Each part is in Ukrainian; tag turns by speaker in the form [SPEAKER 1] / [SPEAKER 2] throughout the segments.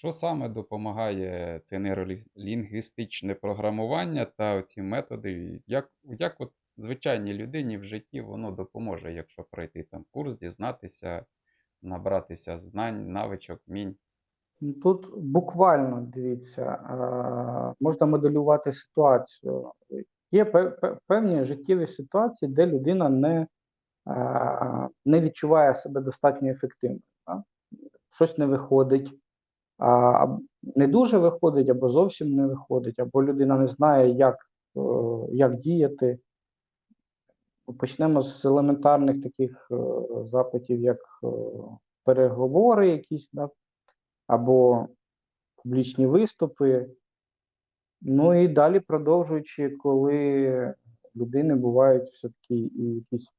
[SPEAKER 1] Що саме допомагає це нейролінгвістичне програмування та ці методи? Як, як от звичайній людині в житті воно допоможе, якщо пройти там курс, дізнатися, набратися знань, навичок, вмінь?
[SPEAKER 2] Ну, Тут буквально дивіться, можна моделювати ситуацію. Є пе- пе- певні життєві ситуації, де людина не, не відчуває себе достатньо ефективною. Щось не виходить, а, не дуже виходить, або зовсім не виходить, або людина не знає, як, е, як діяти. Почнемо з елементарних таких е, запитів, як е, переговори якісь, да, або публічні виступи. Ну і далі продовжуючи, коли людини бувають все-таки і якісь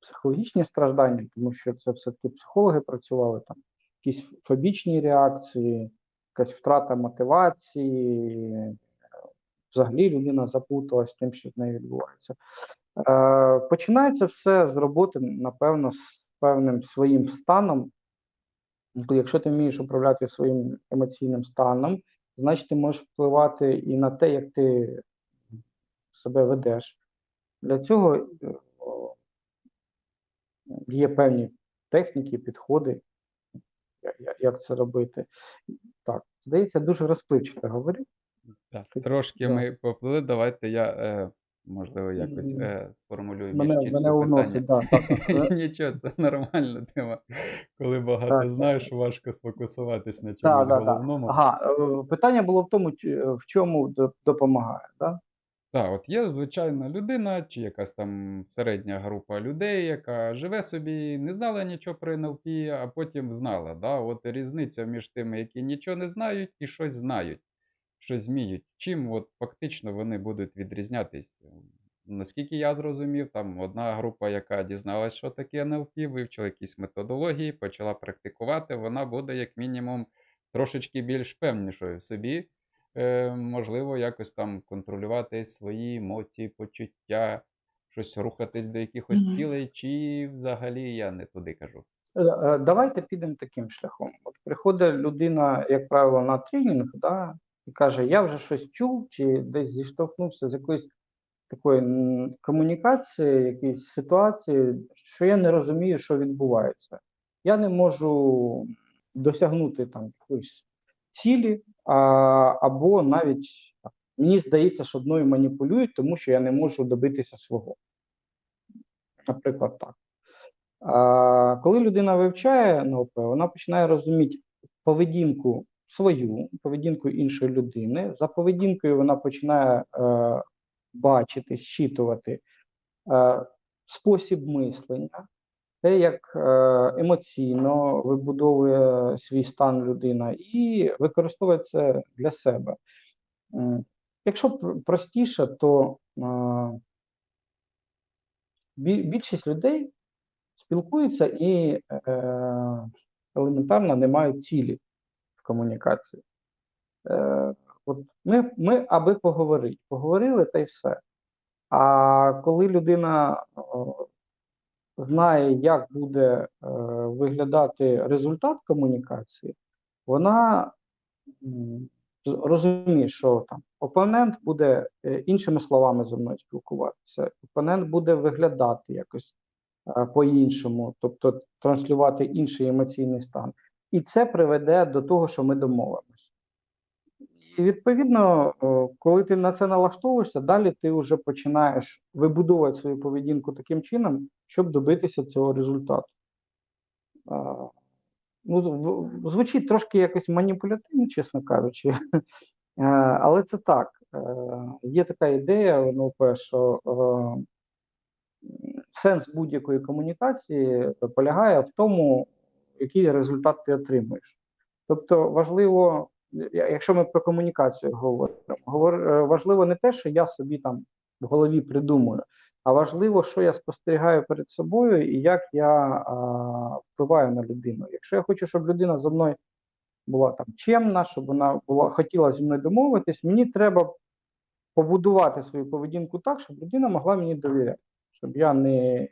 [SPEAKER 2] психологічні страждання, тому що це все-таки психологи працювали там, якісь фобічні реакції, якась втрата мотивації, взагалі людина запуталась тим, що з нею відбувається. Е, починається все з роботи, напевно, з певним своїм станом. Якщо ти вмієш управляти своїм емоційним станом, значить ти можеш впливати і на те, як ти себе ведеш. Для цього е, є певні техніки, підходи, як це робити. Так, здається, дуже розпливчато говорю.
[SPEAKER 1] Так, трошки
[SPEAKER 2] да.
[SPEAKER 1] ми поплили. Давайте я, е, можливо, якось е, сформулюю
[SPEAKER 2] Мене, мене уносить, да, так, так.
[SPEAKER 1] Нічого, це нормальна тема. Коли багато
[SPEAKER 2] Так, так.
[SPEAKER 1] знаєш, важко сфокусуватись на
[SPEAKER 2] Так,
[SPEAKER 1] чомусь
[SPEAKER 2] так, так.
[SPEAKER 1] головному.
[SPEAKER 2] Ага, е, питання було в тому, в чому допомагає, так?
[SPEAKER 1] Так, от є звичайна людина, чи якась там середня група людей, яка живе собі, не знала нічого про НЛП, а потім знала. Да? От різниця між тими, які нічого не знають і щось знають, щось вміють. Чим от фактично вони будуть відрізнятись? Наскільки я зрозумів, там одна група, яка дізналась, що таке НЛП, вивчила якісь методології, почала практикувати, вона буде як мінімум трошечки більш певнішою собі. Е, можливо, якось там контролювати свої емоції, почуття, щось рухатись до якихось
[SPEAKER 2] Мгм.
[SPEAKER 1] цілей, чи взагалі я не туди кажу.
[SPEAKER 2] Е, е, Давайте підемо таким шляхом. От приходить людина, як правило, на тренінг, да, і каже: Я вже щось чув, чи десь зіштовхнувся з якоюсь такою комунікацією, якоїсь ситуації, що я не розумію, що відбувається. Я не можу досягнути там якоїсь цілі, а, або навіть мені здається, що мною маніпулюють, тому що я не можу добитися свого. Наприклад, так. А, коли людина вивчає НЛП, вона починає розуміти поведінку свою, поведінку іншої людини. За поведінкою вона починає е, бачити, зчитувати е, спосіб мислення, те, як е, емоційно вибудовує свій стан людина, і використовує це для себе. Якщо простіше, то е, більшість людей спілкуються і е, елементарно не мають цілі в комунікації. От ми, ми аби поговорити, поговорили та й все. А коли людина знає, як буде е, виглядати результат комунікації, вона розуміє, що там опонент буде е, іншими словами зі мною спілкуватися, опонент буде виглядати якось е, по-іншому, тобто транслювати інший емоційний стан. І це приведе до того, що ми домовимося. І відповідно, коли ти на це налаштовуєшся, далі ти вже починаєш вибудовувати свою поведінку таким чином, щоб добитися цього результату. Ну, звучить трошки якось маніпулятивно, чесно кажучи, Е, але це так. Е, Є така ідея НЛП, що сенс будь-якої комунікації полягає в тому, який результат ти отримуєш. Тобто важливо, якщо ми про комунікацію говоримо, говор- е, важливо не те, що я собі там в голові придумую, а важливо, що я спостерігаю перед собою і як я а, впливаю на людину. Якщо я хочу, щоб людина зі мною була там чемна, щоб вона була хотіла зі мною домовитись, мені треба побудувати свою поведінку так, щоб людина могла мені довіряти, щоб я не,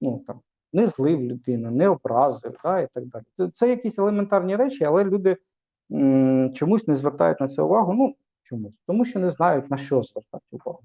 [SPEAKER 2] ну, там, не злив людину, не образив, да, і так далі. Це, це якісь елементарні речі, але люди чомусь не звертають на це увагу. Ну, чомусь, тому що не знають на що звертати увагу.